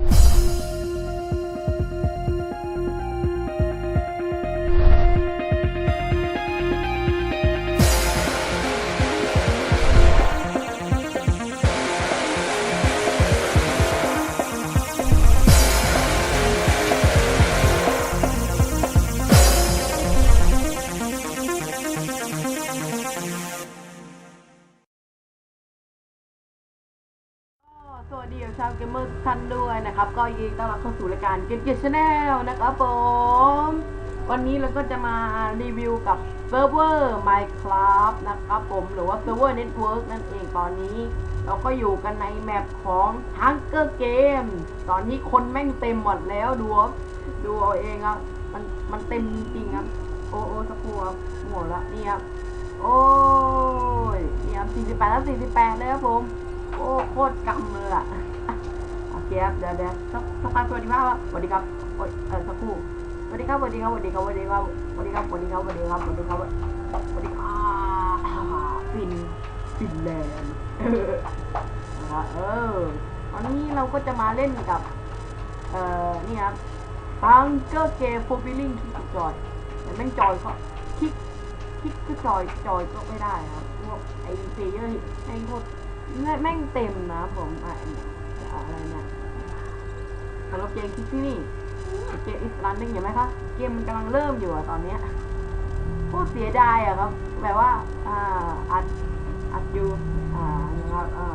you ีต้อนรับเข้าสู่รายการเกมเกียร์ชาแนลนะครับผม วันนี้เราก็จะมารีวิวกับเซิร์ฟเวอร์ Minecraft นะครับผมหรือว่าเซิร์ฟเวอร์เน็ตเวิร์กนั่นเองตอนนี้ เราก็อยู่กันในแมปของ Hunger Game ตอนนี้คนแม่งเต็มหมดแล้วดูดูเอาเองครับมันมันเต็มจริงครับโอ้โอ้สักครู่ครับหมดละนี่ครับโอ้ยนี่ครับ48แล้ว48เลยครับผมโอ้โคตรกำเลยอะ เคครับเดี๋ยวเดี๋ยวสักสักกสวัสดีครับสวัสดีครับโอ้ยเออสักครู่สวัสดีครับสวัสดีครับสวัสดีครับสวัสดีครับสวัสดีครับสวัสดีครับสวัสดีครับสวัสดีครับสวัสดีครับอ่าฟินฟินแลนด์นะครับเออวันนี้เราก็จะมาเล่นกับ เอ่อนี่ครับฟังเกอร์เกมโฟบิลลิงคิกจอยแต่แม่งจอยก็คิกคิกก็จอยจอยก็ไม่ได้ครับพวกไอเพลเยอร์แม่งโคตรแม่งเต็มนะผมอะ สำหรับเกมคิกที่นี่เกมอิสลันนิ่งเห็นไหมคะเกมมันกำลังเริ่มอยู่อะตอนเนี้ยโคตรเสียดายอะครับ แบบว่าอ่าอัดอัดอยู่อ่านะครับอ่า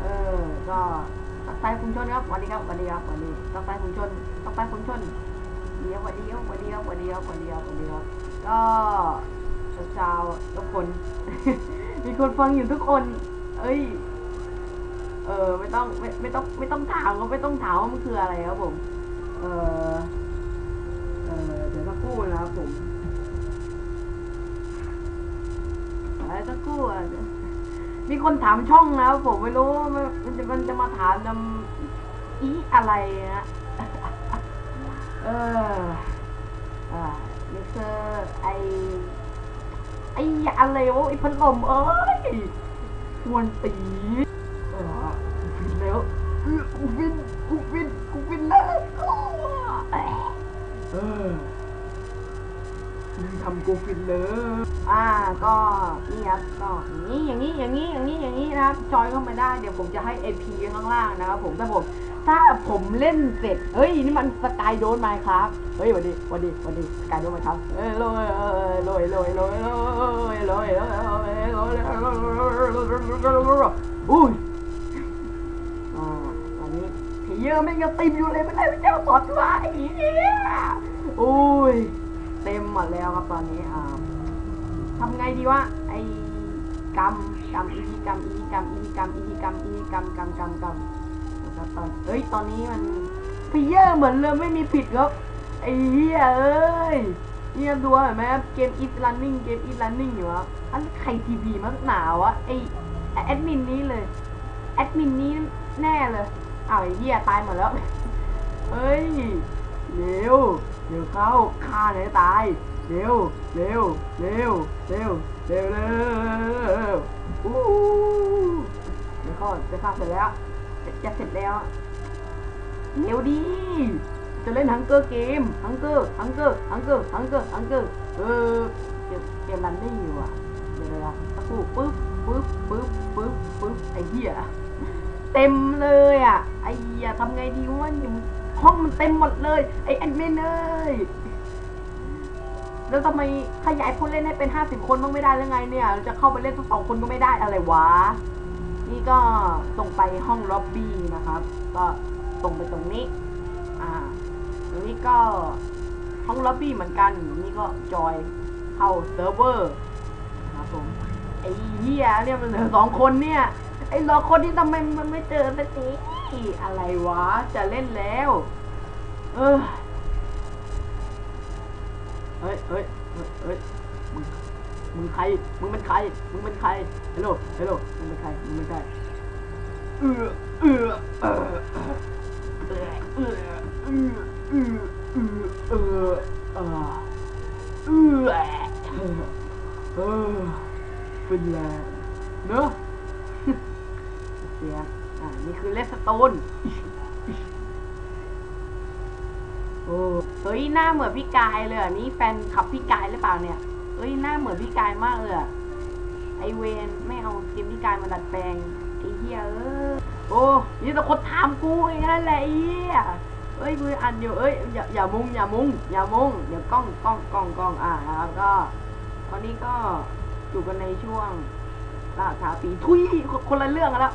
เออก็ตักไตคุณชนครับสวัสดีครับสวัสดีครับสวัสดีตักไตคุณชนตักไตคุณชนเดียวสวัสดีครับสวัสดีครับสวัสดีครับสวัสดีครับสวัสดีครับก็ชาวทุกคน มีคนฟังอยู่ทุกคน เอ้ย เออไม่ต้องไม่ไม่ต้องไม่ต้องถามก็ไม่ต้องถามว่ามันคืออะไรครับผม เออเออเดี๋ยวสักครู่นะครับผมอะไรสักครู่อะมีคนถามช่องนะครับผมไม่รู้มันจะมันจะมาถามนำอีอะไรนะเอออ่ามิกเซอร์ไอไออะไรวะไอพัดลมเอ้ยชวนตีเออกูฟินแล้วเออ กูฟินกูฟินกูฟินแล้วโอ้เออมึงทำกูฟินเลยอ่าก็นี่ครับก็อย่างนี้อย่างนี้อย่างนี้อย่างนี้อย่างนี้นะครับจอยเข้ามาได้เดี๋ยวผมจะให้ AP ข้างล่างนะครับผมถ้าผมถ้าผมเล่นเสร็จเฮ้ยนี่มันสกายโดนไหมครับเฮ้ยวันดีวันดีวันดีสกายโดนไหมครับเอ้ยโรยเอ้ยโรยโรยโรยโรยโรยโรยโรยโรยลอุ้ยลอ่าตอนนี้ เยอร์ไม่ยังติมอยู่เลยไม่ได้ไม่เจ้าสอดไว้อุ้ยเต็มหมดแล้วครับตอนนี้อ่าทำไงดีวะไอ้กรรมกรรมอีกรรมอีกรรมอีกรรมอีกรรมอีกรรมกรรมกรรมกรรมนะครับตอนเอ้ยตอนนี้มันพีเยอร์เหมือนเริ่มไม่มีผิดครับไอ้เหี้ยเอ้ยเนี่ยดูเห็นไหมเกม is running เกม is running อยู่ครับอันใครทีพีมันหนาวะไอ้แอดมินนี้เลยแอดมินนี้แน่เลย อ้าวไอ้เหี้ยตายหมดแล้ว เฮ้ย เร็วเร็วเข้าฆ่าเลยตาย เร็ว เร็ว เร็ว เร็ว เร็วเร็วอู้เดี๋ยวเข้าจะเข้าเสร็จแล้วจะจะเสร็จแล้ว เร็วดี จะเล่นฮังเกอร์เกม ฮังเกอร์ ฮังเกอร์ ฮังเกอร์ ฮังเกอร์ ฮังเกอร์ เออ เกมเกมรันได้อยู่อะเดี๋ยวนะสักครู่ปึ๊บปึ๊บปึ๊บปึ๊บปึ๊บไอ้เหี้ย เต็มเลยอะไอ้เหี้ยทำไงดีวะห้องมันเต็มหมดเลย ไอ้แอดมินเอ้ยแล้วทำไมขยายผู้เล่นให้เป็นห้าสิบคนบ้างไม่ได้หรือไงเนี่ยจะเข้าไปเล่นสักสองคนก็ไม่ได้อะไรวะ นี่ก็ตรงไปห้องล็อบบี้นะครับ ก็ตรงไปตรงนี้ อ่า ตรงนี้ก็ห้องล็อบบี้เหมือนกันนี่ก็จอยเข้าเซิร์ฟเวอร์นะครับผมไอ้เหี้ยเนี่ยมันเหลือสองคนเนี่ย ไอ้สอคนที่ทำไมมันไม่เจอสักทีอะไรวะ จะเล่นแล้ว เออเฮ้ยเฮ้ยเฮ้ยเฮ้ยมึงมึงใคร มึงเป็นใคร มึงเป็นใครฮัลโหลฮัลโหลมึงเป็นใคร มึงเป็นใครออเออเออเออเออเออเออเออเออเออเออเป็นแรงเนอะ เสียอ่านี่คือเลสโตนโอ้เฮ้ยหน้าเหมือนพี่กายเลยอะนี่แฟนขับพี่กายหรือเปล่าเนี่ยเฮ้ยหน้าเหมือนพี่กายมากเลยอะไอเวนไม่เอาเกมพี่กายมาดัดแปลงไอเฮียเออโอ้นี่แต่คนถามกูอย่างนั้นแหละไอเฮียเอ้ยกูอ่านอยู่เอ้ยอย่าอย่ามุงอย่ามุงอย่ามุงเดี๋ยวกล้องกล้องกล้องกล้องอ่าแล้วก็ตอนนี้ก็อยู่กันในช่วงลาท้าปีทุยคนละเรื่องแล้ว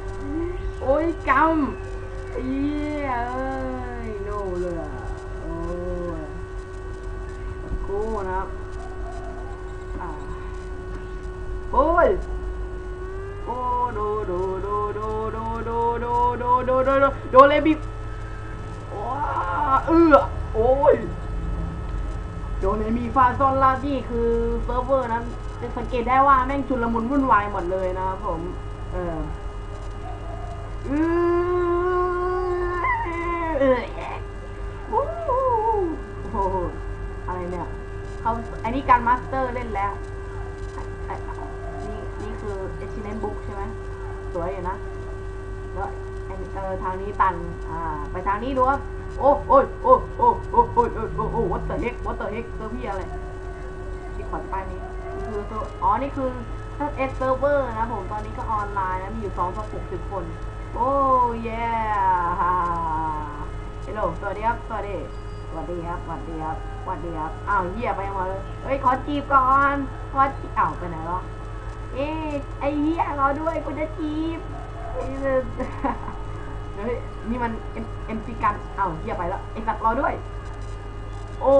โอ้ยกำเอี้ยเอ้ยโน่เลยอะโอ้ยกูนะครับอ่าโอ้ยโอ้โดโดโดโดโดโดโดโดโดโดโดโดเลบิว้าเอื้อโอ้ยโดเลมีฟาซอนลาที่คือเซิร์ฟเวอร์นั้นจะสังเกตได้ว่าแม่งชุลมุนวุ่นวายหมดเลยนะครับผม เออ เออโอ้โหอะไรเนี่ยเขาอันนี้การมาสเตอร์เล่นแล้วนี่นี่คือ Accident Book ใช่ไหมสวยอยู่นะแล้วเออทางนี้ตันอ่าไปทางนี้ดูครับโอ้โอ้ยโอ้โอ้โอ้โอ้ยโอ้โอ้โอ้ what the heck what the heck เซอร์พี่อะไรที่ขวัญป้ายนี้นี่คือเซอร์อ๋อนี่คือเอสเซิร์ฟเวอร์นะผมตอนนี้ก็ออนไลน์นะมีอยู่สองสักหกสิบคน โอ้ย่ฮัลโหลสวัสดีครับ สวัสดี สวัสดีครับ สวัสดีครับ สวัสดีครับ อ้าวเหี้ยไปหมดเลยเฮ้ย ขอจีบก่อน ขอจีบอ้าวไปไหนวะเอ๊ไอ้เหี้ยรอด้วย กูจะจีบเฮ้ย นี่มันเอ็มเอ็มซีกันอ้าวเหี้ยไปแล้ว ไอ้สัตว์รอด้วย โอ้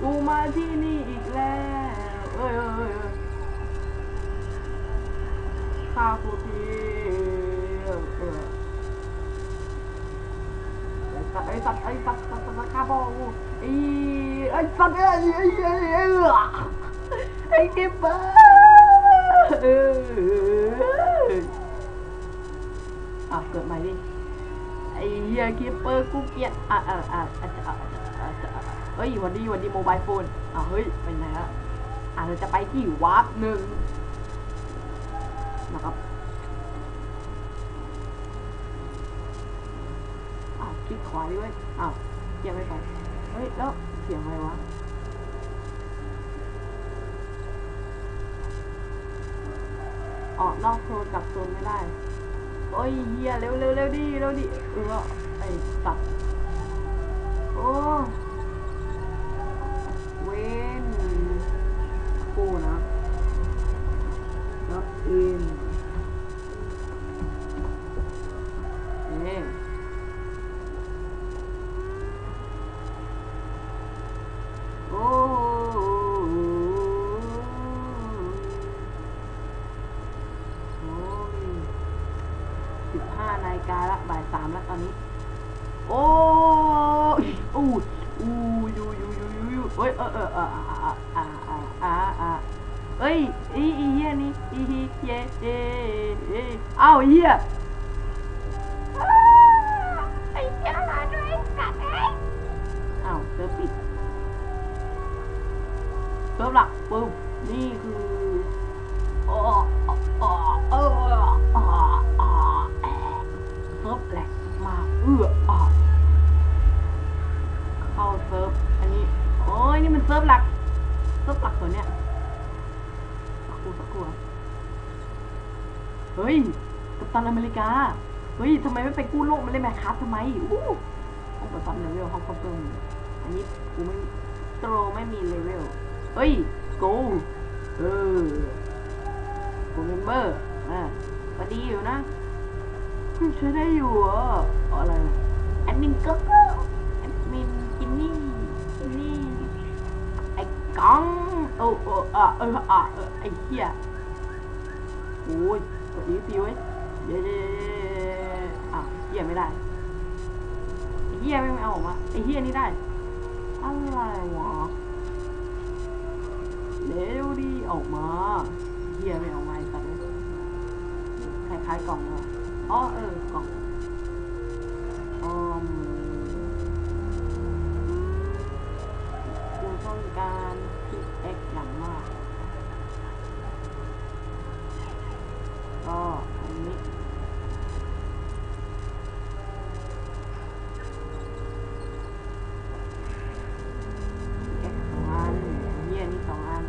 กูมาที่นี่อีกแล้วเอ้ยเอ้ยเอ้ยเอ้ย ข้ากูทีเออเออไอ้สัตว์ไอ้สัตว์ไอ้สัตว์สัตว์สัตว์ข้าพ่อกูไอ้ไอ้สัตว์ไอ้ไอ้ไอ้ไอ้ไอ้ไอ้เก็บบ้าเอออะเกิดใหม่ดิไอ้เหี้ยคิปเปอร์กูเกลียดอะอะอะอะอะอะอะเฮ้ยวันดีวันดีโมบายโฟนอะเฮ้ยไปไหนละอะเราจะไปที่วาร์ปหนึ่ง นะครับอ้าวคลิกขวาดิเว้ยอ้าวเกียไม่ไปเฮ้ยแล้วเสียงอะไรวะออกนอกโซนกลับโซนไม่ได้ โอ้ยเฮียเร็วเร็วเร็วดิเร็วดิเออไอ้สัตว์ ริ่มละปึ๊บนี่คืออ๋ออ๋อเอออ๋ออ๋อเซิร์ฟแหลกมากเอื้ออะเข้าเซิร์ฟอันนี้โอ้ยนี่มันเซิร์ฟหลักเซิร์ฟหลักตัวเนี้ยสักกูสักกูเฮ้ยกัปตันอเมริกาเฮ้ยทำไมไม่ไปกู้โลกมาเล่นแมคครับทำไมอู้ห้องประทับเลเวลห้องคอมเพิ่มอันนี้กูไม่โตรไม่มีเลเวล เฮ้ยโกเออโกเมมเบอร์อะก็ดีอยู่นะใช้ได้อยู่เหรออะไรนะแอดมินก็ก็แอดมินจินนี่จินนี่ไอ้กังโอ้โอ้อะเอออะเอไอ้เหี้ยโอ้ยกดอีซีไว้เย้เย้เย้อะเหี้ยไม่ได้เฮียไม่งไม่เอาออกมาไอ้เฮียนี่ได้อะไรวะ เร็วดีออกมาเฮียไม่ออกมาไอ้สัตว์เลยคล้ายๆกล่องเลยอ๋อเออกล่องอืมกูต้องการพิกเอ็กอย่างมาก ก็อันนี้ เอ็กสองอันเยี่ยนี่สองอัน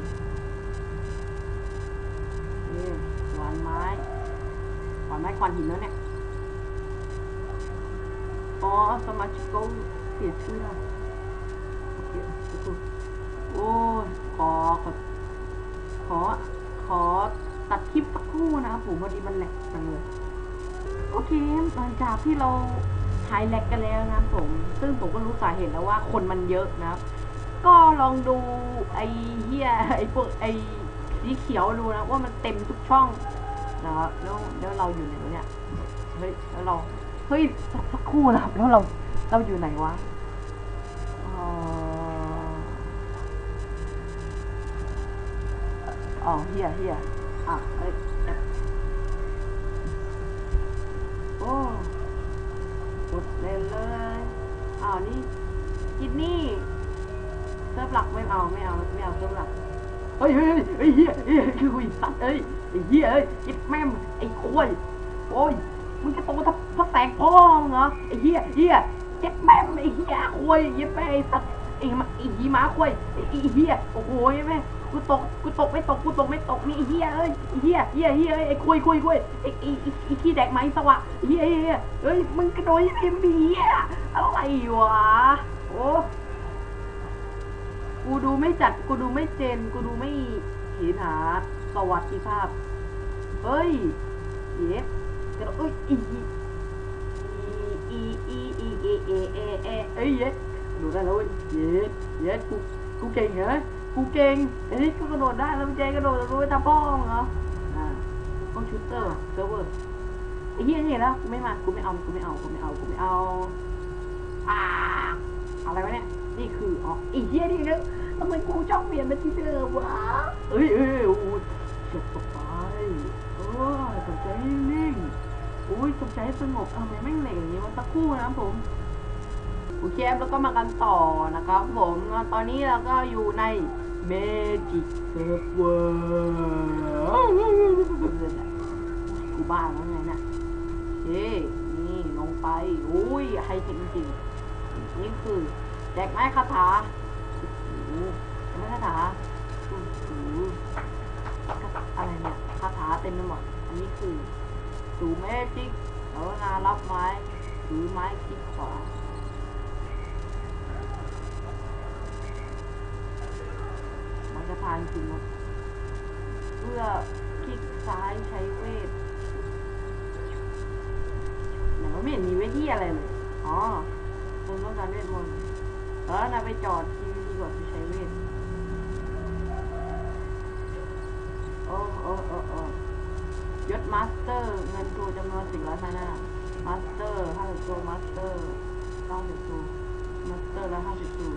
นี่หวานไม้ วันหินแล้วเนี่ย อ๋อ สมาชิกก็เสียชื่อแล้วโอเคโอ้ขอขอ ขอ ขอตัดคลิปสักครู่นะครับผมพอดีมันแหลกจังเลย โอเค หลังจากที่เราหายแหลกกันแล้วนะผม ซึ่งผมก็รู้สาเหตุแล้วว่าคนมันเยอะนะครับ ก็ลองดูไอ้เหี้ยไอ้พวกไอ้สีเขียวดูนะว่ามันเต็มทุกช่อง นะครับแล้วแล้วเราอยู่ไหนวะเนี่ยเฮ้ยแล้วเราเฮ้ยสักครู่นะครับแล้วเราเราอยู่ไหนวะอ๋อเฮียเฮียอะเอ้ยเอ๊ะโอ้กดเล่นเลยอ้าวนี่กินนี่เซิร์ฟหลักไม่เอาไม่เอาไม่เอาเซิร์ฟหลักเฮ้ยเฮ้ยเฮ้ยเฮียเฮียคือคุยสัตว์เอ้ย ไอ้เฮียเอ้ยไอ้แม่มไอ้ควยโอ้ยมึงจะโตทับทับแตกพ่อมึงเหรอไอ้เฮียเฮียเจ็บแม่มไอ้เฮียควยเย็บแม่ไอ้สัตว์ไอ้มาไอ้หีมาควยไอ้เฮียโอ้โหแม่กูตกกูตกไม่ตกกูตกไม่ตกนี่ไอ้เฮียเอ้ยไอ้เฮียเฮียเฮียเอ้ยไอ้ควยควยควยไอ้ไอ้ไอ้ขี้แดกไหมสวะเฮียเฮียเอ้ยมึงกระโดดยังไงมึงเฮียอะไรวะโอ้กูดูไม่จัดกูดูไม่เจนกูดูไม่เห็นหา สวัสดิภาพ เฮ้ยเย็ดกระโดดเอ้ยอีอีอีอีอีเอเอเอเอเอ้ยเย็ดดูได้แล้วเว้ยเย็ดเย็ดกูกูเก่งเหรอกูเก่งเอ้ยกูกระโดดได้แล้วมึงเจกระโดดแล้วกูไปทำป้องเหรออ่าต้องชูเตอร์เซิร์ฟเวอร์ไอ้เหี้ยนี่แล้วกูไม่มากูไม่เอากูไม่เอากูไม่เอากูไม่เอาอ่าอะไรวะเนี่ยนี่คืออ๋อไอ้เหี้ยนี่เนะทำไมกูช่องเปลี่ยนเป็นที่เดิมวะเอ้ยเอ้ยโอ้ จ็บตกไปโอ้สนใจนิ่งโอ้ยสนใจสงบทำไมแม่งเหล่งอย่างนี้มันสักคู่นะครับผมโอเคแล้วก็มากันต่อนะครับ ผมตอนนี้เราก็อยู่ใน Magic Server กูบ้าแล้วไงเนี่ยโอเค นี่ลงไป อุ้ยไฮเทคจริงนี่คือ แจกไม้คาถาโอ้โหไม้คาถาโอ้โหอะไรเนี่ยคาถา เต็มไปหมด อันนี้คือสูแมจิกแล้วนารับไม้ถือไม้คลิกขวามันจะพานจริงนะเพื่อคลิกซ้ายใช้เวทไหนว่าไม่เห็นมีเวทที่อะไรเลย อ๋อคุณต้องการเวทมนต์เออนาไปจอดทใช้เวท โอ้โอ้โอ้โอ้ยศมาสเตอร์ เงินตัวจำนวนสี่ร้อยพันห้ามาสเตอร์ห้าสิบตัวมาสเตอร์เก้าสิบตัวมาสเตอร์ละห้าสิบตัว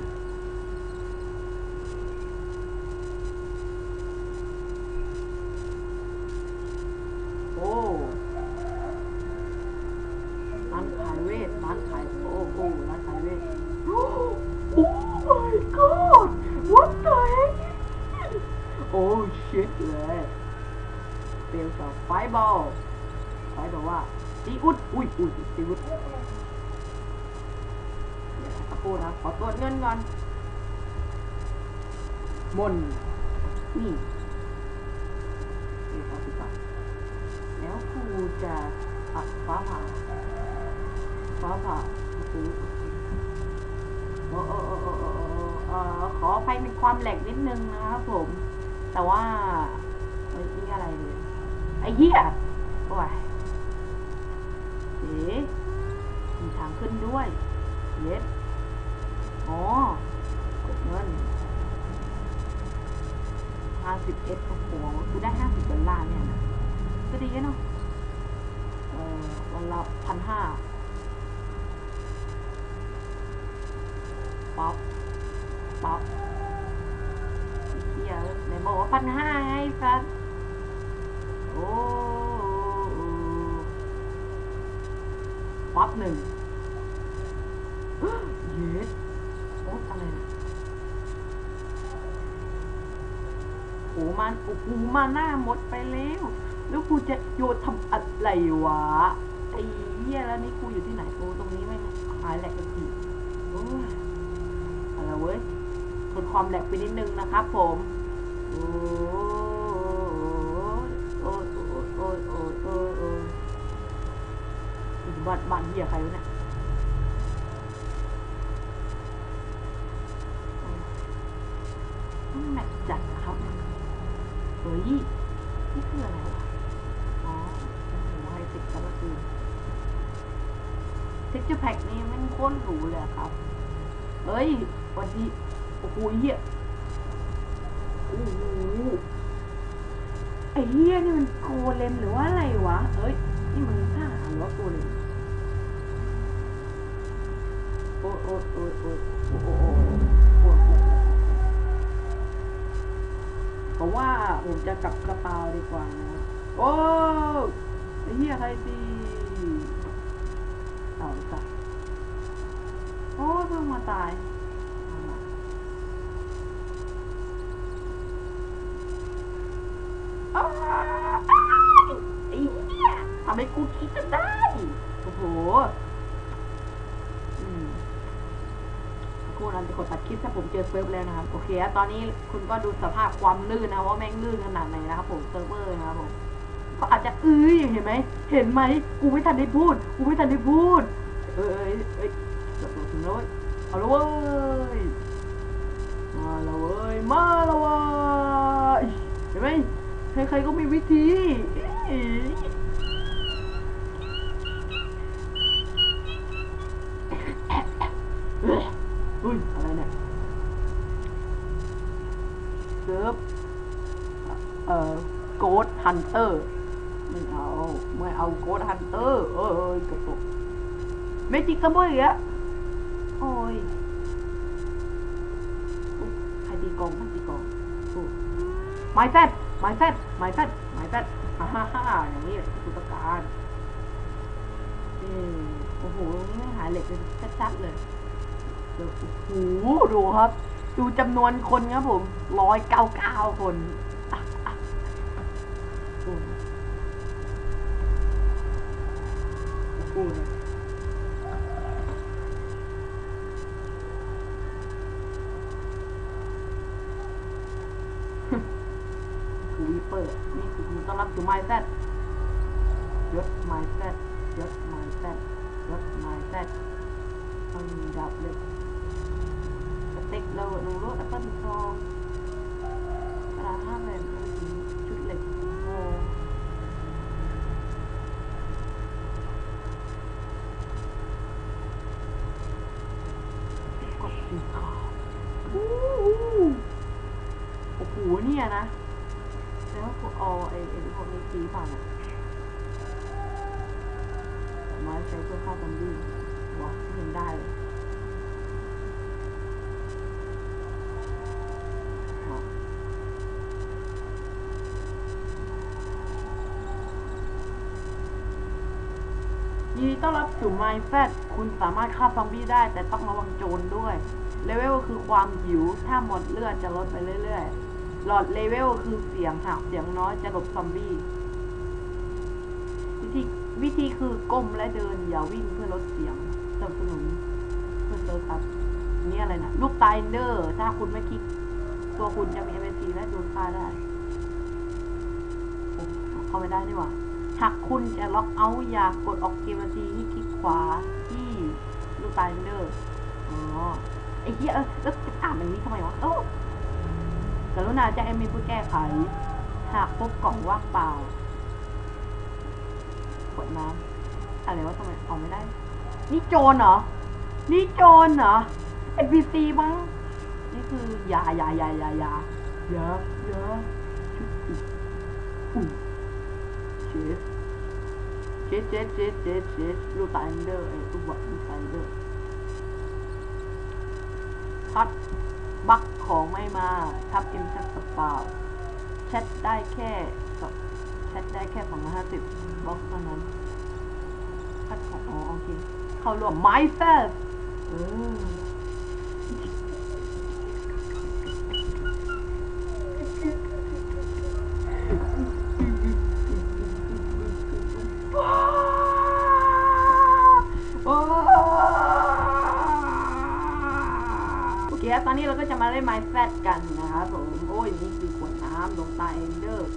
อุ้ยอุ้ยซีอุดเดี๋ยวตะโกนนะขอตรวจเงินก่อนมนนี่นี่ครับสิบบาทแล้วกูจะอัดฟ้าผ่าฟ้าผ่าซื้อโอ้โอ้โอ้โอ้โอ้ขออภัยในความแหลกนิดนึงนะครับผม แต่ว่าเฮ้ยนี่อะไรเนี่ยไอ้เหี้ยโอ้ย มีทางขึ้นด้วย เย็ดอ๋อกดเงินห้าสิบเอ็ดโอ้โหคือได้ห้าสิบดอลลาร์เนี่ยนะก็ดีเนาะเออวันละพันห้าป๊อปป๊อปเฮียไหนบอกว่าพันห้าไงสัสโอ้ หนึ่งเยสโอ้อะไรนะโอ้มันโอ้โหมาหน้าหมดไปแล้ว แล้วกูจะโยนทำอะไรวะไอ้เหี้ยแล้วนี่กูอยู่ที่ไหนกูตรงนี้ไม่หายแหลกกันทีโอ้ยอะไรเว้ยทนความแหลกไปนิดนึงนะครับผม โอ้ บ้านบ้านเหี้ยใครวะเนี่ยแมปจัดนะครับเฮ้ยนี่คืออะไรวะ อ๋อโอ้โหไฮเทคแต่ละคืนเท็กเจอร์แพ็กนี่มันโคตรหรูเลยครับ เฮ้ย วันที่โอ้โหเหี้ยโอ้โหไอ้เหี้ยนี่มันโกเลมหรือว่าอะไรวะ เอ้ย นี่มันทหาหรือว่าโกเลม โอ๊ยโผมว่าผมจะกลับกระเป๋าดีกว่านะโอ้เฮียใครดีเตาสัตว์โอ้ต้องมาตายยทำให้กูคิดจะได้ โอ้โห กูนั้นจะกดตัดคลิปถ้าผมเจอเซิร์ฟแล้วนะครับโอเคตอนนี้คุณก็ดูสภาพความลื่นนะว่าแม่งลื่นขนาดไหนนะครับผมเซิร์ฟเวอร์นะครับผมก็อาจจะอื้อเห็นไหมเห็นไหมกูไม่ทันได้พูดกูไม่ทันได้พูด เอ้ยเอ้ยเอ้ยเกือบถึงแล้วเว้ยเอาละเว้ยมาแล้วเว้ยมาแล้วเว้ยเห็นไหมใครๆก็มีวิธีอี้เอ้ยอุ้ย อะไรเนี่ย เซิร์ฟเอ่อโกดฮันเตอร์ไม่เอาไม่เอาโกดฮันเตอร์เออเออกระตุกเมจิกซัมบอร์อีกแล้วโอ้ยใครตีกองใครตีกองไม้แซดไม้แซดไม้แซดไม้แซดฮ่าฮ่าฮ่าอย่างนี้แหละที่กูต้องการเออโอ้โหหายเหล็กเลยชัดๆเลยเดี๋ยวโอ้โหดูครับ ดูจำนวนคนครับผมร้อยเก้าเก้าคนโอ้โหโอ้โหคือวิปเปอร์นี่คือคุณต้อนรับสู่ไมซ์แซดยศไมซ์แซดยศไมซ์แซดยศไมซ์แซดต้องมีดับเลย เต็กโลหนูรถแอปเปิลโตตลาดห้าเมื่ ยินดีต้อนรับสู่ Mindset คุณสามารถฆ่าซอมบี้ได้ แต่ต้องระวังโจรด้วย เลเวลคือความหิว ถ้าหมดเลือดจะลดไปเรื่อยๆ หลอดเลเวลคือเสียงหากเสียงน้อยจะหลบซอมบี้ วิธีวิธีคือก้มและเดิน อย่าวิ่งเพื่อลดเสียงสนับสนุนเพื่อเซิร์ฟครับ นี่อะไรนะ ลูกตายเดอร์ ถ้าคุณไม่คลิก ตัวคุณจะมี MSC และโดนฆ่าได้ เข้าไม่ได้นี่หว่า หากคุณจะล็อกเอาท์อย่ากดออกเกมนาทีให้คลิกขวาที่ลูกตาเดอร์อ๋อไอ้เหี้ยเออแล้วอ่านอย่างนี้ทำไมวะโอ้กรุณาแจ้งเอ็มมีผู้แก้ไข หากพบกล่องว่างเปล่าขวดน้ำอะไรวะทำไมเอาไม่ได้ นี่โจรเหรอ นี่โจรเหรอ NPC มั้ง นี่คือ ยายายายายายายายาชุดอุ๊ยอุ๊ยเชสเชสเชสเชสเชสเชสลูกตายเดอร์ไอ้ลูกวัดลูกตายเดอร์คัดบักของไม่มาทับทิมแชทสปาแชทได้แค่แชทได้แค่สองร้อยห้าสิบบล็อกเท่านั้นคัดของอ๋อโอเคเข้าร่วมไมเซสเออ มาเล่นไมค์แฟตกันนะครับผมโอ้ยนี่คือขวดน้ำลงใตาเอนเดอร์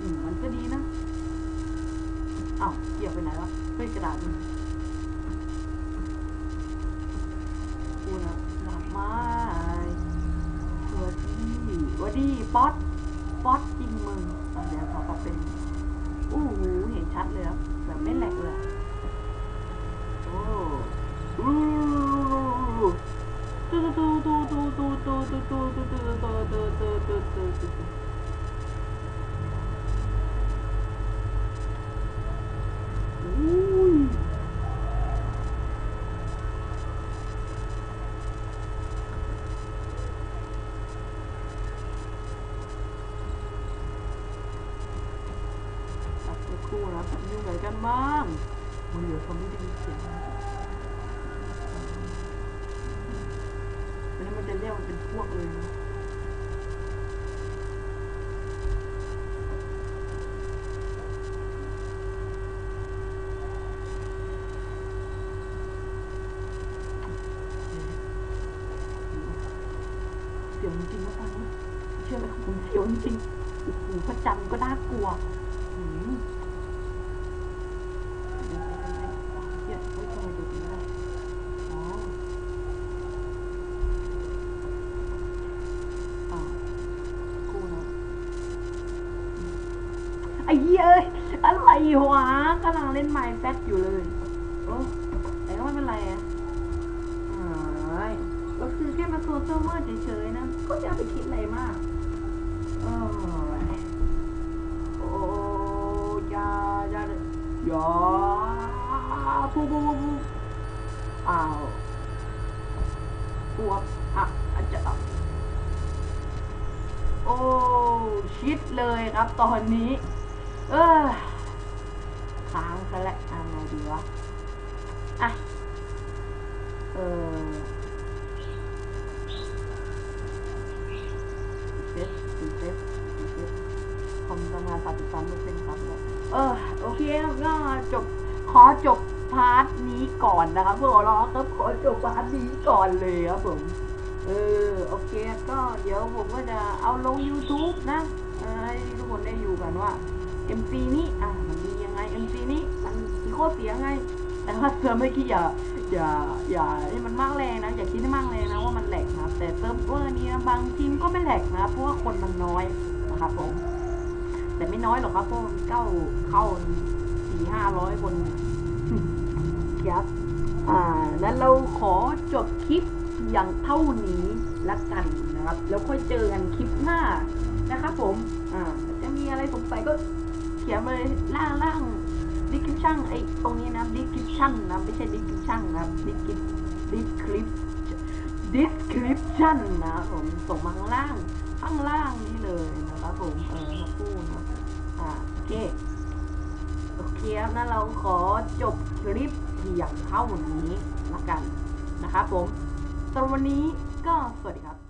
อืมมันก็ดีนะอ้าวเกี่ยวไปไหนวะเฮ้ยกระดาษมันกูนะดอกไม้สวัสดีสวัสดีป๊อต do do สียวจริงๆนะตอนนี้เชื่อไหมผมเสียวจริงๆโอ้โหพระจันทร์ก็น่ากลัวหืมเนี่ยเฮ้ยทำไมดูดีได้อ๋ออ่ากูนะไอ้เหี้ยเอ้ยอะไรวะกำลังเล่นไมค์แฟตอยู่เลยโอ้แต่ก็ไม่เป็นไรอะอ่าก็คือแค่มาตัวเซอร์เวอร์เฉยๆนะ ก็อย่าไปคิดอะไรมากเออโอ้ยาอยาอยาปูปูปูปูอ้าวตัวอะอาจจะโอ้ชิดเลยครับตอนนี้ เออค้างซะแล้วเอาไงดีวะ อะ เออ อมทำงานสามสิบสามเป็นครับ เออโอเคครับก็จบขอจบพาร์ทนี้ก่อนนะครับพวกเราครับขอจบพาร์ทนี้ก่อนเลยครับผมเออโอเคก็เดี๋ยวผมก็จะเอาลง YouTube นะให้ทุกคนได้อยู่กันว่า MC นี้อะมันดียังไง MC นี้มันมีข้อเสียไง แต่ว่าเซิร์ฟไม่คิดอย่าอย่าอย่าให้มันมากแรงนะอย่าคิดให้มากแรงนะว่ามันแหลกนะแต่เซิร์ฟเวอร์นี้บางทีมก็ไม่แหลกนะเพราะว่าคนมันน้อยนะครับผม แต่ไม่น้อยหรอกครับเพราะมันเข้าเข้าสี่ห้าร้อยคนครับอ่านั้นเราขอจบคลิปอย่างเท่านี้ละกันนะครับ แล้วค่อยเจอกันคลิปหน้านะครับผมอ่าจะมีอะไรสงสัยก็เขียนมาเลยล่างล่าง description ไอ้ตรงนี้นะ description นะไม่ใช่ description นะครับ descrip descrip description นะผมส่งมาข้างล่างข้างล่างนี่เลยนะครับผมเออสักครู่นะ อ่าโอเค โอเคครับนั้นเราขอจบคลิปเพียงเท่านี้ละกันนะครับผมสำหรับวันนี้ก็สวัสดีครับ